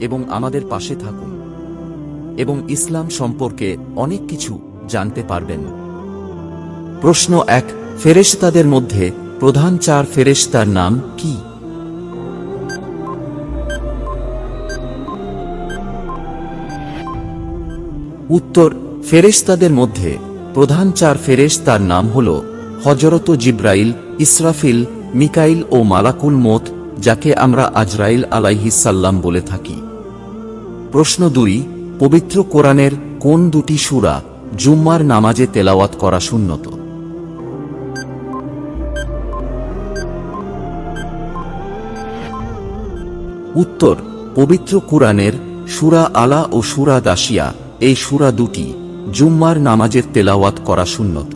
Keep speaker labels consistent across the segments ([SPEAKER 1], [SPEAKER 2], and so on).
[SPEAKER 1] এবং আমাদের পাশে থাকুন। এবং ইসলাম সম্পর্কে অনেক কিছু জানতে পারবেন। প্রশ্ন এক, ফেরেশতাদের মধ্যে প্রধান চার ফেরেশতার নাম কি? উত্তর, ফেরেশতাদের মধ্যে প্রধান চার ফেরেশতার নাম হল হজরত জিব্রাইল, ইসরাফিল, মিকাইল ও মালাকুল মোত যাকে আমরা আজরাইল আলাইহিসাল্লাম বলে থাকি। প্রশ্ন দুই, পবিত্র কোরআনের কোন দুটি সুরা জুম্মার নামাজে তেলাওয়াত করা শূন্যত উত্তর, পবিত্র কোরআনের সুরা আলা ও সুরা দাসিয়া এই সুরা দুটি জুম্মার নামাজের তেলাওয়াত করা শূন্যত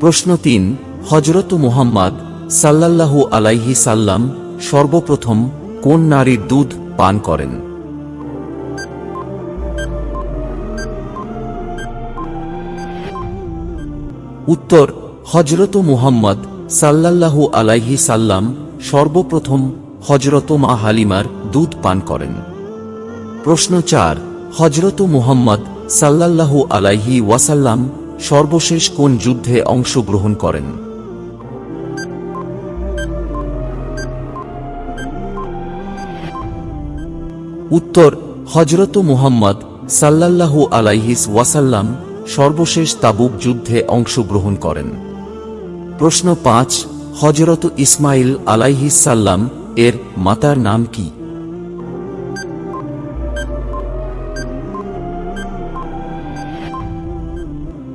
[SPEAKER 1] প্রশ্ন তিন হজরত মুহাম্মদ সাল্লাল্লাহু আলাইহি সাল্লাম সর্বপ্রথম কোন নারীর দুধ পান করেন? উত্তর হজরত মুহাম্মদ সাল্লাল্লাহু আলাইহি সাল্লাম সর্বপ্রথম হজরত মা হালিমার দুধ পান করেন। প্রশ্ন চার হজরত মুহাম্মদ সাল্লাল্লাহু আলাইহি ওয়াসাল্লাম সর্বশেষ কোন যুদ্ধে অংশগ্রহণ করেন? উত্তর হজরত মুহাম্মদ সাল্লাল্লাহু আলাইহিস ওয়াসাল্লাম সর্বশেষ তাবুক যুদ্ধে অংশগ্রহণ করেন। প্রশ্ন পাঁচ হজরত ইসমাইল আলাইহিস সাল্লাম এর মাতার নাম কি?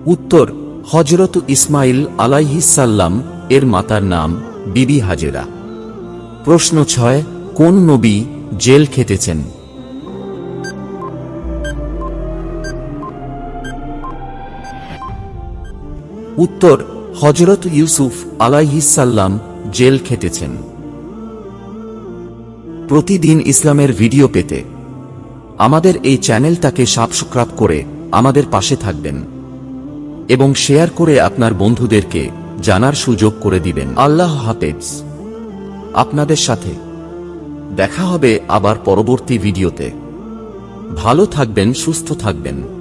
[SPEAKER 1] উত্তর হজরত ইসমাইল আলাইহিসাল্লাম এর মাতার নাম বিবি হাজেরা। প্রশ্ন ছয়, কোন নবী জেল খেটেছেন? উত্তর হজরত ইউসুফ আলাইহিসাল্লাম জেল খেটেছেন। প্রতিদিন ইসলামের ভিডিও পেতে আমাদের এই চ্যানেলটাকে সাবস্ক্রাইব করে আমাদের পাশে থাকবেন এবং শেয়ার করে আপনার বন্ধুদেরকে জানার সুযোগ করে দিবেন। আল্লাহ হাফেজ। আপনাদের সাথে দেখা হবে আবার পরবর্তী ভিডিওতে। ভালো থাকবেন, সুস্থ থাকবেন।